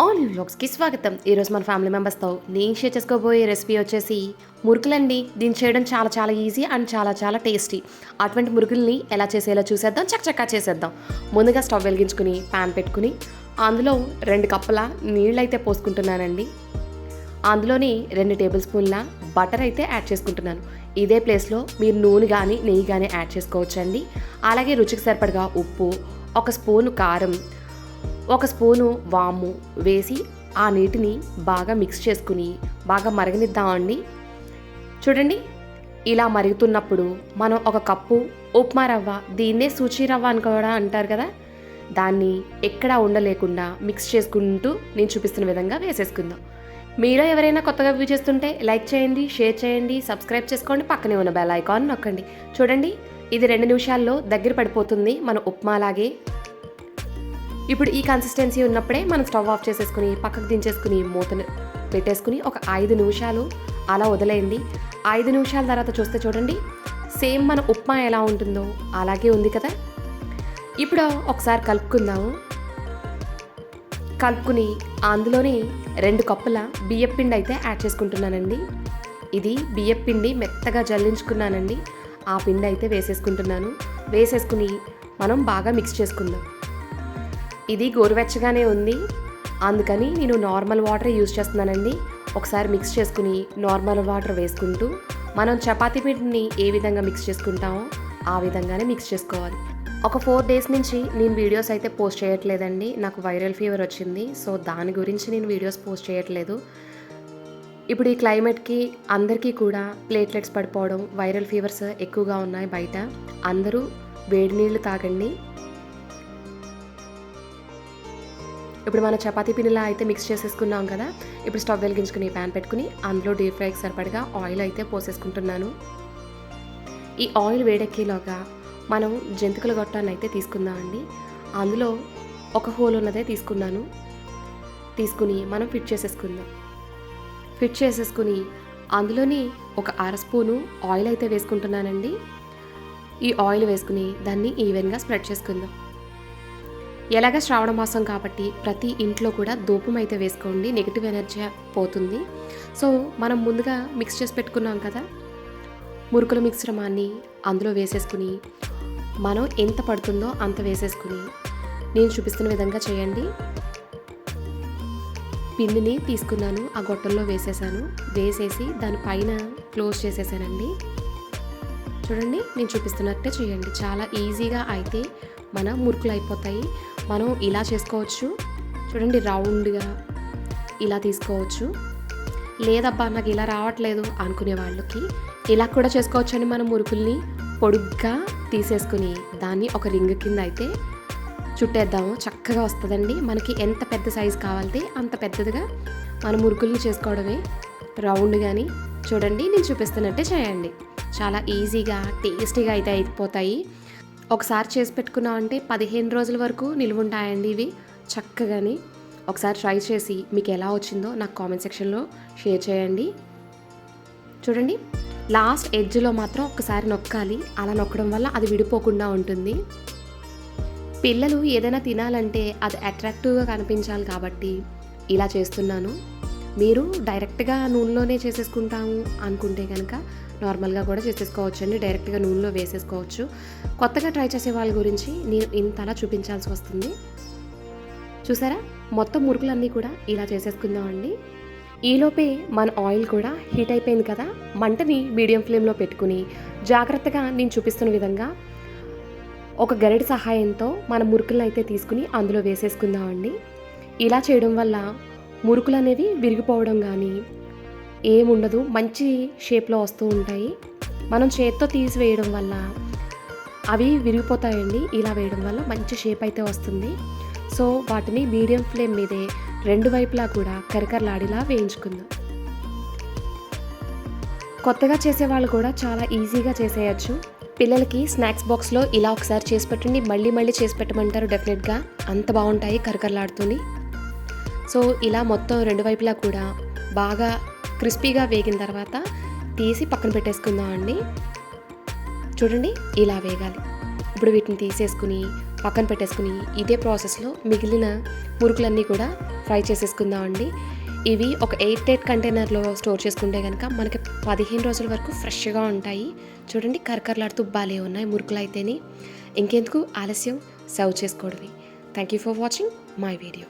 All వ్లాగ్స్కి స్వాగతం. ఈరోజు మన ఫ్యామిలీ మెంబర్స్తో నేను షేర్ చేసుకోబోయే రెసిపీ వచ్చేసి మురుకులండి. దీన్ని చేయడం చాలా చాలా ఈజీ అండ్ చాలా చాలా టేస్టీ. అటువంటి మురుకుల్ని ఎలా చేసేలా చూసేద్దాం? చక్కచక్కా చేసేద్దాం. ముందుగా స్టవ్ వెలిగించుకుని ప్యాన్ పెట్టుకుని అందులో రెండు కప్పుల నీళ్ళు అయితే పోసుకుంటున్నానండి. అందులోని రెండు టేబుల్ స్పూన్ల బటర్ అయితే యాడ్ చేసుకుంటున్నాను. ఇదే ప్లేస్లో మీరు నూనె కానీ నెయ్యి కానీ యాడ్ చేసుకోవచ్చండి. అలాగే రుచికి సరిపడగా ఉప్పు ఒక స్పూన్ కారం ఒక స్పూను వాము వేసి ఆ నీటిని బాగా మిక్స్ చేసుకుని బాగా మరగనిద్దామండి. చూడండి ఇలా మరుగుతున్నప్పుడు మనం ఒక కప్పు ఉప్మా రవ్వ దీన్నే సూచి రవ్వ అని కూడా అంటారు కదా. దాన్ని ఎక్కడా ఉండలేకుండా మిక్స్ చేసుకుంటూ నేను చూపిస్తున్న విధంగా వేసేసుకుందాం. మీలో ఎవరైనా కొత్తగా వ్యూ చేస్తుంటే లైక్ చేయండి షేర్ చేయండి సబ్స్క్రైబ్ చేసుకోండి పక్కనే ఉన్న బెల్ ఐకాన్ నొక్కండి. చూడండి ఇది రెండు నిమిషాల్లో దగ్గర పడిపోతుంది మన ఉప్మాలాగే. ఇప్పుడు ఈ కన్సిస్టెన్సీ ఉన్నప్పుడే మనం స్టవ్ ఆఫ్ చేసేసుకుని పక్కకు దించేసుకుని మూతను పెట్టేసుకుని ఒక ఐదు నిమిషాలు అలా వదిలేయండి. ఐదు నిమిషాల తర్వాత చూస్తే చూడండి సేమ్ మన ఉప్మా ఎలా ఉంటుందో అలాగే ఉంది కదా. ఇప్పుడు ఒకసారి కలుపుకుందాము కలుపుకుని అందులోని రెండు కప్పుల బియ్యపిండి అయితే యాడ్ చేసుకుంటున్నానండి. ఇది బియ్యపిండి మెత్తగా జల్లించుకున్నానండి. ఆ పిండి అయితే వేసేసుకుంటున్నాను. వేసేసుకుని మనం బాగా మిక్స్ చేసుకుందాం. ఇది గోరువెచ్చగానే ఉంది. అందుకని నేను నార్మల్ వాటర్ యూజ్ చేస్తున్నానండి. ఒకసారి మిక్స్ చేసుకుని నార్మల్ వాటర్ వేసుకుంటూ మనం చపాతీ పిండిని ఏ విధంగా మిక్స్ చేసుకుంటామో ఆ విధంగానే మిక్స్ చేసుకోవాలి. ఒక ఫోర్ డేస్ నుంచి నేను వీడియోస్ అయితే పోస్ట్ చేయట్లేదండి. నాకు వైరల్ ఫీవర్ వచ్చింది. సో దాని గురించి నేను వీడియోస్ పోస్ట్ చేయట్లేదు. ఇప్పుడు ఈ క్లైమేట్కి అందరికీ కూడా ప్లేట్లెట్స్ పడిపోవడం వైరల్ ఫీవర్స్ ఎక్కువగా ఉన్నాయి బయట. అందరూ వేడి నీళ్ళు తాగండి. ఇప్పుడు మన చపాతీ పిండిలా అయితే మిక్స్ చేసేసుకున్నాం కదా ఇప్పుడు స్టవ్ వెలిగించుకుని ప్యాన్ పెట్టుకుని అందులో డీప్ ఫ్రైకి సరిపడగా ఆయిల్ అయితే పోసేసుకుంటున్నాను. ఈ ఆయిల్ వేడెక్కేలోగా మనం జంతికల గొట్టాన్ని అయితే తీసుకుందాం అండి. అందులో ఒక హోల్ ఉన్నదే తీసుకున్నాను. తీసుకుని మనం ఫిట్ చేసేసుకుందాం. ఫిట్ చేసేసుకుని అందులోని ఒక అర స్పూను ఆయిల్ అయితే వేసుకుంటున్నానండి. ఈ ఆయిల్ వేసుకుని దాన్ని ఈవెన్గా స్ప్రెడ్ చేసుకుందాం. ఎలాగ శ్రావణ మాసం కాబట్టి ప్రతి ఇంట్లో కూడా ధూపం అయితే వేసుకోండి నెగిటివ్ ఎనర్జీ పోతుంది. సో మనం ముందుగా మిక్స్ చేసి పెట్టుకున్నాం కదా మురుకుల మిశ్రమాన్ని అందులో వేసేసుకుని మనం ఎంత పడుతుందో అంత వేసేసుకుని నేను చూపిస్తున్న విధంగా చేయండి. పిండిని తీసుకున్నాను ఆ గొట్టంలో వేసేసాను వేసేసి దానిపైన క్లోజ్ చేసేసానండి. చూడండి నేను చూపిస్తున్నట్టే చేయండి. చాలా ఈజీగా అయితే మన మురుకులు అయిపోతాయి. మనం ఇలా చేసుకోవచ్చు. చూడండి రౌండ్గా ఇలా తీసుకోవచ్చు. లేదబ్బా నాకు ఇలా రావట్లేదు అనుకునే వాళ్ళకి ఇలా కూడా చేసుకోవచ్చండి మనం మురుకుల్ని పొడుగ్గా తీసేసుకుని దాన్ని ఒక రింగ్ కింద అయితే చుట్టేద్దాము. చక్కగా వస్తుందండి. మనకి ఎంత పెద్ద సైజు కావాలంటే అంత పెద్దదిగా మన మురుకుల్ని చేసుకోవడమే రౌండ్ కానీ చూడండి నేను చూపిస్తున్నట్టే చేయండి. చాలా ఈజీగా టేస్టీగా అయితే అయిపోతాయి. ఒకసారి చేసి పెట్టుకున్నామంటే పదిహేను రోజుల వరకు నిలువుంటాయండి ఇవి. చక్కగాని ఒకసారి ట్రై చేసి మీకు ఎలా వచ్చిందో నాకు కామెంట్ సెక్షన్లో షేర్ చేయండి. చూడండి లాస్ట్ ఎడ్జ్లో మాత్రం ఒకసారి నొక్కాలి. అలా నొక్కడం వల్ల అది విడిపోకుండా ఉంటుంది. పిల్లలు ఏదైనా తినాలంటే అది అట్రాక్టివ్గా కనిపించాలి కాబట్టి ఇలా చేస్తున్నాను. మీరు డైరెక్ట్గా నూనెలోనే చేసేసుకుంటాము అనుకుంటే కనుక నార్మల్గా కూడా చేసేసుకోవచ్చు అండి డైరెక్ట్గా నూనెలో వేసేసుకోవచ్చు. కొత్తగా ట్రై చేసే వాళ్ళ గురించి నేను ఇంతలా చూపించాల్సి వస్తుంది. చూసారా? మొత్తం మురుకులన్నీ కూడా ఇలా చేసేసుకుందామండి. ఈలోపే మన ఆయిల్ కూడా హీట్ అయిపోయింది కదా? మంటని మీడియం ఫ్లేమ్లో పెట్టుకుని జాగ్రత్తగా నేను చూపిస్తున్న విధంగా ఒక గరిట సహాయంతో మన మురుకులను అయితే తీసుకుని అందులో వేసేసుకుందామండి. ఇలా చేయడం వల్ల మురుకులు అనేవి విరిగిపోవడం కానీ ఏముండదు మంచి షేప్లో వస్తూ ఉంటాయి. మనం చేత్తో తీసి వేయడం వల్ల అవి విరిగిపోతాయండి. ఇలా వేయడం వల్ల మంచి షేప్ అయితే వస్తుంది. సో వాటిని మీడియం ఫ్లేమ్ మీదే రెండు వైపులా కూడా కరకరలాడిలా వేయించుకుందాం. కొత్తగా చేసే వాళ్ళు కూడా చాలా ఈజీగా చేసేయచ్చు. పిల్లలకి స్నాక్స్ బాక్స్లో ఇలా ఒకసారి చేసి పెట్టండి. మళ్ళీ మళ్ళీ చేసి పెట్టమంటారు డెఫినెట్గా. అంత బాగుంటాయి కరకరలాడుతుంది సో ఇలా మొత్తం రెండు వైపులా కూడా బాగా క్రిస్పీగా వేగిన తర్వాత తీసి పక్కన పెట్టేసుకుందాం అండి. చూడండి ఇలా వేగాలి. ఇప్పుడు వీటిని తీసేసుకుని పక్కన పెట్టేసుకుని ఇదే ప్రాసెస్లో మిగిలిన మురుకులన్నీ కూడా ఫ్రై చేసేసుకుందామండి ఇవి ఒక ఎయిట్ ఎయిట్ కంటైనర్లో స్టోర్ చేసుకుంటే కనుక మనకి పదిహేను రోజుల వరకు ఫ్రెష్గా ఉంటాయి. చూడండి కరకరలాడుతూ బాలే ఉన్నాయి మురుకులు అయితేనే ఇంకెందుకు ఆలస్యం? సర్వ్ చేసుకోవడమే. Thank you for watching my video